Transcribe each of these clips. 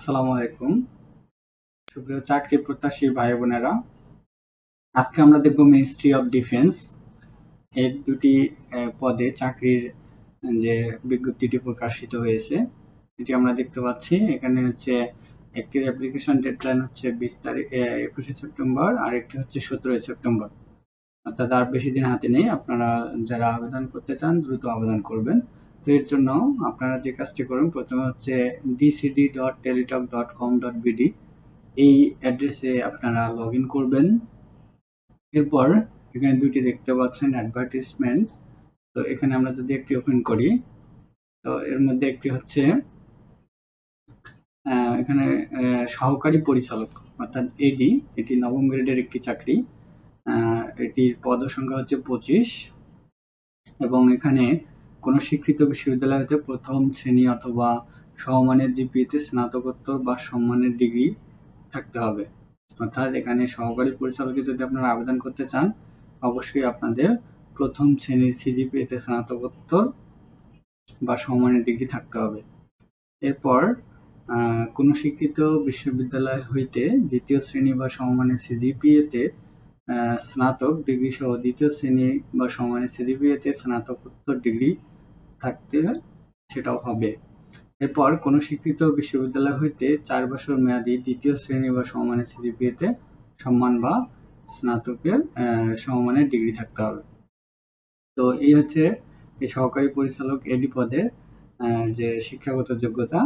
আসসালামু আলাইকুম। সুপ্রিয় চাকরি প্রত্যাশী ভাই বোনেরা, আজকে আমরা দেখব মিনিস্ট্রি অফ ডিফেন্স এর দুটি পদে চাকরির, যে বিজ্ঞপ্তিটি প্রকাশিত হয়েছে, এটি আমরা দেখতে পাচ্ছি। এখানে হচ্ছে একটির অ্যাপ্লিকেশন ডেডলাইন হচ্ছে বিশ তারিখ একুশে সেপ্টেম্বর আর একটি হচ্ছে সতেরোই সেপ্টেম্বর। অর্থাৎ আর বেশি দিন হাতে নেই, আপনারা যারা আবেদন করতে চান দ্রুত আবেদন করবেন। এর জন্য আপনারা যে কাজটি করুন, প্রথমে হচ্ছে DCD dot Teletalk dot com dot BD এই অ্যাড্রেসে আপনারা লগ ইন করবেন। এরপর এখানে দুইটি দেখতে পাচ্ছেন অ্যাডভার্টিসমেন্ট তো এখানে আমরা যদি একটি ওপেন করি, তো এর মধ্যে একটি হচ্ছে এখানে সহকারী পরিচালক, অর্থাৎ এডি এটি নবম গ্রেডের একটি চাকরি। এটির পদ সংখ্যা হচ্ছে পঁচিশ। এবং এখানে কোনো স্বীকৃত বিশ্ববিদ্যালয় হতে প্রথম শ্রেণি অথবা সমমানের জিপিএতে স্নাতকোত্তর বা সম্মানের ডিগ্রি থাকতে হবে। অর্থাৎ এখানে সহকারী পরিচালকে যদি আপনারা আবেদন করতে চান, অবশ্যই আপনাদের প্রথম শ্রেণির সিজিপিএতে স্নাতকোত্তর বা সমমানের ডিগ্রি থাকতে হবে। এরপর কোনো শিক্ষিত বিশ্ববিদ্যালয় হইতে দ্বিতীয় শ্রেণি বা সমমানের সিজিপিএতে স্নাতক ডিগ্রি সহ দ্বিতীয় শ্রেণি বা সমমানের সিজিপিএতে স্নাতকোত্তর ডিগ্রি থাকতে সেটাও হবে। এরপর কোনো স্বীকৃত বিশ্ববিদ্যালয় হইতে চার বছর মেয়াদী দ্বিতীয় শ্রেণি বা সমমানের সিজিপিএতে সম্মান বা স্নাতকের সমমানের ডিগ্রি থাকতে হবে। তো এই হচ্ছে এই সহকারী পরিচালক এডি পদের যে শিক্ষাগত যোগ্যতা।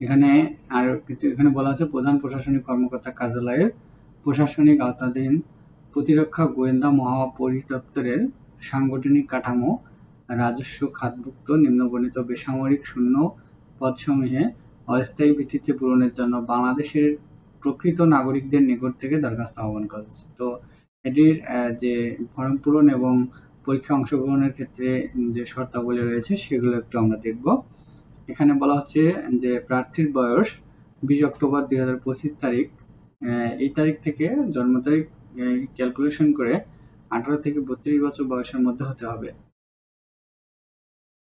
এখানে আর কিছু, এখানে বলা আছে প্রধান প্রশাসনিক কর্মকর্তা কার্যালয়ের প্রশাসনিক আওতাধীন প্রতিরক্ষা গোয়েন্দা মহাপরিদপ্তরের সাংগঠনিক কাঠামো রাজস্ব খাতভুক্ত নিম্নবর্ণিত বেসামরিক শূন্য পদসমূহে অস্থায়ী ভিত্তিতে পূরণের জন্য বাংলাদেশের প্রকৃত নাগরিকদের নিকট থেকে দরখাস্ত আহ্বান করা তো এটির যে ফর্ম পূরণ এবং পরীক্ষা অংশগ্রহণের ক্ষেত্রে যে শর্তাবলী রয়েছে, সেগুলো একটু আমরা দেখব। এখানে বলা হচ্ছে যে প্রার্থীর বয়স বিশ অক্টোবর দুই হাজার পঁচিশ তারিখ এই তারিখ থেকে জন্ম তারিখ ক্যালকুলেশন করে আঠারো থেকে বত্রিশ বছর বয়সের মধ্যে হতে হবে।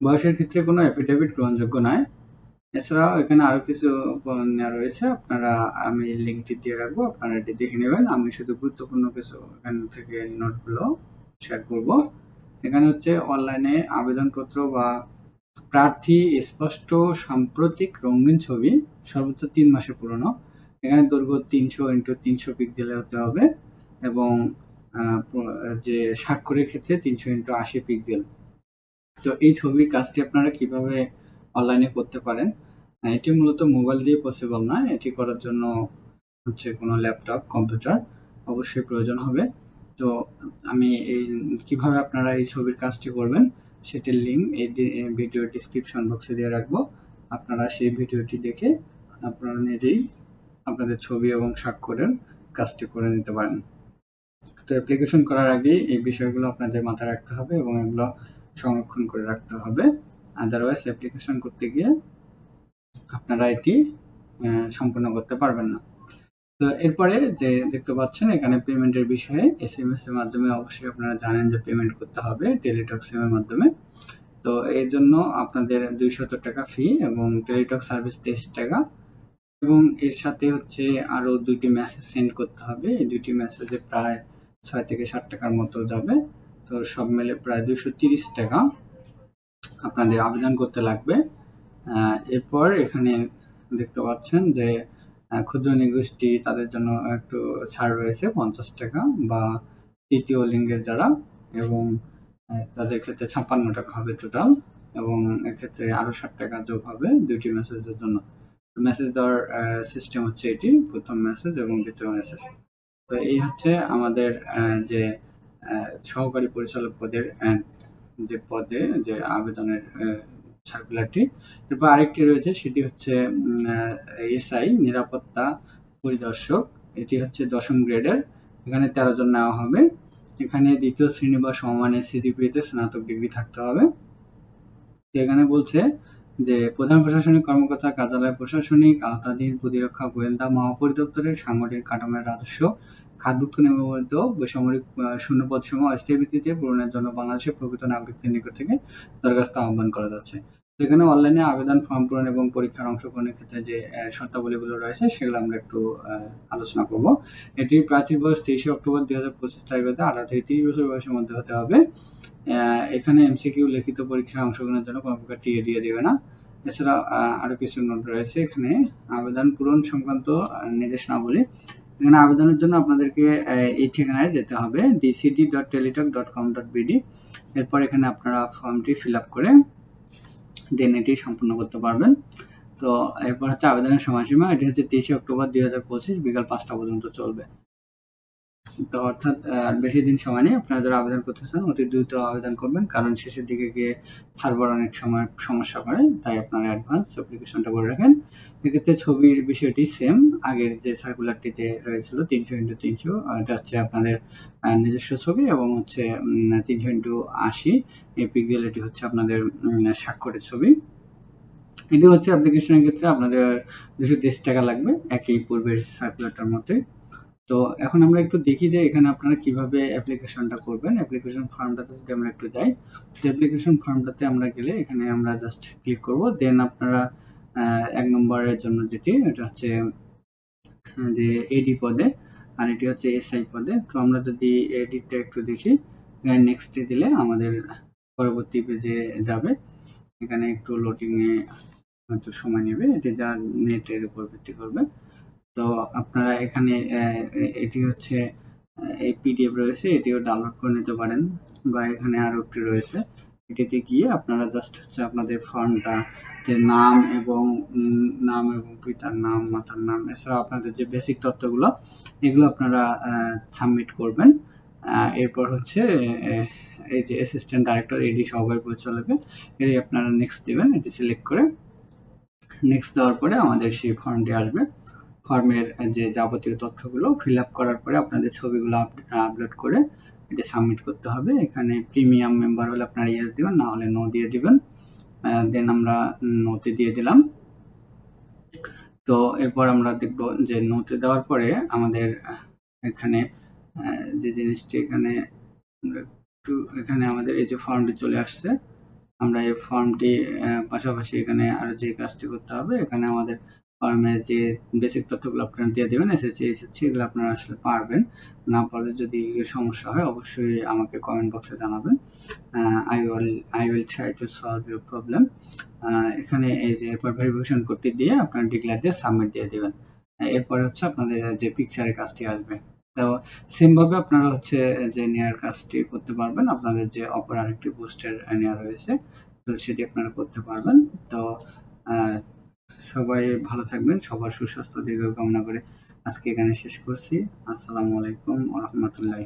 বয়সের ক্ষেত্রে কোনো অ্যাফিডেভিট গ্রহণযোগ্য নয়। এছাড়াও এখানে আরও কিছু রয়েছে। আপনারা আমি লিঙ্কটি দিয়ে রাখব, আপনারা এটি দেখে নেবেন। আমি শুধু গুরুত্বপূর্ণ কিছু এখান থেকে নোটগুলো শেয়ার করব। এখানে হচ্ছে অনলাইনে আবেদনপত্র বা প্রার্থী স্পষ্ট সাম্প্রতিক রঙিন ছবি, সর্বোচ্চ তিন মাসে পুরনো। এখানে দৈর্ঘ্য তিনশো ইন্টু তিনশো পিক্সেলের হতে হবে এবং যে স্বাক্ষরের ক্ষেত্রে তিনশো ইন্টু আশি পিক্সেল তো এই ছবির কাজটি আপনারা কীভাবে অনলাইনে করতে পারেন? এটি মূলত মোবাইল দিয়ে পসিবল না এটি করার জন্য হচ্ছে কোনো ল্যাপটপ কম্পিউটার অবশ্যই প্রয়োজন হবে। তো আমি এই কীভাবে আপনারা এই ছবির কাজটি করবেন, সেটির লিঙ্ক এই ভিডিও ডিসক্রিপশন বক্সে দিয়ে রাখব। আপনারা সেই ভিডিওটি দেখে আপনারা নিজেই আপনাদের ছবি এবং স্বাক্ষরের কাজটি করে নিতে পারেন। তো অ্যাপ্লিকেশন করার আগে এই বিষয়গুলো আপনাদের মাথায় রাখতে হবে এবং এগুলো সংরক্ষণ করে রাখতে হবে। আদারওয়াইজ অ্যাপ্লিকেশন করতে গিয়ে আপনারা এটি সম্পূর্ণ করতে পারবেন না। তো এরপরে যে দেখতে পাচ্ছেন, এখানে পেমেন্টের বিষয়ে এস এম এস এর মাধ্যমে অবশ্যই আপনারা জানেন যে পেমেন্ট করতে হবে টেলিটক সিমের মাধ্যমে। তো এর জন্য আপনাদের দুইশত টাকা ফি এবং টেলিটক সার্ভিস তেইশ টাকা। এবং এর সাথে হচ্ছে আরও দুইটি মেসেজ সেন্ড করতে হবে। এই দুইটি মেসেজে প্রায় ছয় থেকে ষাট টাকার মতো যাবে। তো সব মিলে প্রায় দুশো তিরিশ টাকা আপনাদের আবেদন করতে লাগবে। এরপর এখানে দেখতে পাচ্ছেন যে ক্ষুদ্র নিগোষ্ঠী তাদের জন্য একটু ছাড় রয়েছে পঞ্চাশ টাকা বা তৃতীয় লিঙ্গের যারা এবং তাদের ক্ষেত্রে ছাপ্পান্ন টাকা হবে টোটাল এবং এক্ষেত্রে আরও ষাট টাকা যোগ হবে দুটি মেসেজের জন্য। মেসেজ দেওয়ার সিস্টেম হচ্ছে এটি, প্রথম মেসেজ এবং দ্বিতীয় মেসেজ তো এই হচ্ছে আমাদের যে সহকারী পরিচালক পদের যে পদে, যে আবেদনের সার্কুলারটি এরপর আরেকটি রয়েছে, সেটি হচ্ছে এসআই, নিরাপত্তা পরিদর্শক। এটি হচ্ছে দশম গ্রেডের। এখানে তেরো জন নেওয়া হবে। এখানে দ্বিতীয় শ্রেণি বা সমমানের সিজিপিতে স্নাতক ডিগ্রি থাকতে হবে। এখানে বলছে যে, প্রধান প্রশাসনিক কর্মকর্তা, কার্যালয় প্রশাসনিক, আওতাধীন প্রতিরক্ষা গোয়েন্দা, মহাপরিদপ্তরের সাংগঠনিক কাঠামোর রাজস্ব খাতভুক্ত নিবন্ধিত বেসামরিক শূন্যপদ সমূহ অস্থায়ী ভিত্তিতে পূরণের জন্য বাংলাদেশের প্রকৃত নাগরিকদের নিকট থেকে দরখাস্ত আহ্বান করা যাচ্ছে। তো এখানে অনলাইনে আবেদন ফর্ম পূরণ এবং পরীক্ষার অংশগ্রহণের ক্ষেত্রে যে শর্তাবলীগুলো রয়েছে সেগুলো আমরা একটু আলোচনা করব। এটি প্রার্থীর বয়স তেইশে অক্টোবর দুই হাজার পঁচিশ তারিখ হতে আঠারো থেকে তিরিশ বছর বয়সের মধ্যে হতে হবে। এখানে এমসিকিউ লিখিত পরীক্ষায় অংশগ্রহণের জন্য কোনো প্রকার টিএ দিয়ে দেবে না। এছাড়া আহ, আরও কিছু নোট রয়েছে। এখানে আবেদন পূরণ সংক্রান্ত নির্দেশনাবলী এখানে আবেদনের জন্য আপনাদেরকে এই ঠিকানায় যেতে হবে DCD dot Teletalk dot com dot BD এরপর এখানে আপনারা ফর্মটি ফিল আপ করে দেন এটি সম্পূর্ণ করতে পারবেন। তো এরপর হচ্ছে আবেদনের সময়সীমা, এটি হচ্ছে তেইশে অক্টোবর দুই হাজার পঁচিশ, বিকাল পাঁচটা পর্যন্ত চলবে। তো অর্থাৎ বেশি দিন সময় নেই। আপনারা যারা আবেদন করতে চান, অতি দ্রুত আবেদন করবেন। কারণ শেষের দিকে গিয়ে সার্ভার অনেক সময় সমস্যা করে, তাই আপনারা অ্যাডভান্স অ্যাপ্লিকেশনটা করে রাখেন। এক্ষেত্রে ছবির বিষয়টি সেম আগের যে সার্কুলারটিতে রয়েছিল তিনশো ইন্টু তিনশো, এটা হচ্ছে আপনাদের নিজস্ব ছবি এবং হচ্ছে তিনশো ইন্টু আশি। এই পিক্সেল এটি হচ্ছে আপনাদের স্বাক্ষরের ছবি। এটি হচ্ছে অ্যাপ্লিকেশনের ক্ষেত্রে আপনাদের দুশো তেইশ টাকা লাগবে, একই পূর্বের সার্কুলারটার মধ্যে। তো এখন আমরা একটু দেখি যে এখানে আপনারা কীভাবে অ্যাপ্লিকেশনটা করবেন। অ্যাপ্লিকেশন ফর্মটাতে যদি আমরা একটু যাই, তো অ্যাপ্লিকেশন ফর্মটাতে আমরা গেলে এখানে আমরা জাস্ট ক্লিক করব। দেন আপনারা এক নম্বরের জন্য যেটি, এটা হচ্ছে যে এডি পদে, আর এটি হচ্ছে এসআই পদে। তো আমরা যদি এডিটটা একটু দেখি, এখানে নেক্সটে দিলে আমাদের পরবর্তী পেজে যাবে। এখানে একটু লোডিংয়ে হয়তো সময় নেবে। এটি যা নেটের উপর ভিত্তি করবে। তো আপনারা এখানে এটি হচ্ছে এই পিডিএফ রয়েছে, এটিও ডাউনলোড করে নিতে পারেন। বা এখানে আরও একটি রয়েছে, এটিতে গিয়ে আপনারা জাস্ট হচ্ছে আপনাদের ফর্মটা, যে নাম এবং নাম এবং পিতার নাম, মাতার নাম এছাড়া আপনাদের যে বেসিক তথ্যগুলো, এগুলো আপনারা সাবমিট করবেন। এরপর হচ্ছে এই যে অ্যাসিস্ট্যান্ট ডাইরেক্টর এডি সহকারী পরিচালকের, এটি আপনারা নেক্সট দেবেন, এটি সিলেক্ট করে নেক্সট দেওয়ার পরে আমাদের সেই ফর্মটি আসবে। ফর্মের যে যাবতীয় তথ্যগুলো ফিল আপ করার পরে আপনাদের ছবিগুলো আপলোড করে এটি সাবমিট করতে হবে। এখানে প্রিমিয়াম মেম্বার হলে আপনারা ইয়েস দিবেন, না হলে নো দিয়ে দিবেন। দেন আমরা নোতে দিয়ে দিলাম। তো এরপর আমরা দেখব যে নোতে দেওয়ার পরে আমাদের এখানে যে জিনিসটি এখানে একটু, এখানে আমাদের এই যে ফর্মটি চলে আসছে। আমরা এই ফর্মটি পাশাপাশি এখানে আর যে কাজটি করতে হবে, এখানে আমাদের ফর্মের যে বেসিক তথ্যগুলো আপনারা দিয়ে দেবেন এসএসসি এসএসসি এগুলো আপনারা আসলে পারবেন। না পারলে যদি সমস্যা হয়, অবশ্যই আমাকে কমেন্ট বক্সে জানাবেন। I will I will try to solve your problem এখানে এই যে এরপর ভেরিফিকেশন কোডটি দিয়ে আপনারা ডিক্লেয়ার দিয়ে সাবমিট দিয়ে দেবেন। এরপরে হচ্ছে আপনাদের যে পিকচারের কাজটি আসবে। তো সেমভাবে আপনারা হচ্ছে যে নেয়ার কাজটি করতে পারবেন। আপনাদের যে অপর আরেকটি পোস্টের নেওয়া রয়েছে, তো সেটি আপনারা করতে পারবেন। তো সবাই ভালো থাকবেন, সবার সুস্বাস্থ্য, দীর্ঘ কামনা করে আজকে এখানে শেষ করছি। আসসালামু আলাইকুম রহমতুল্লাহ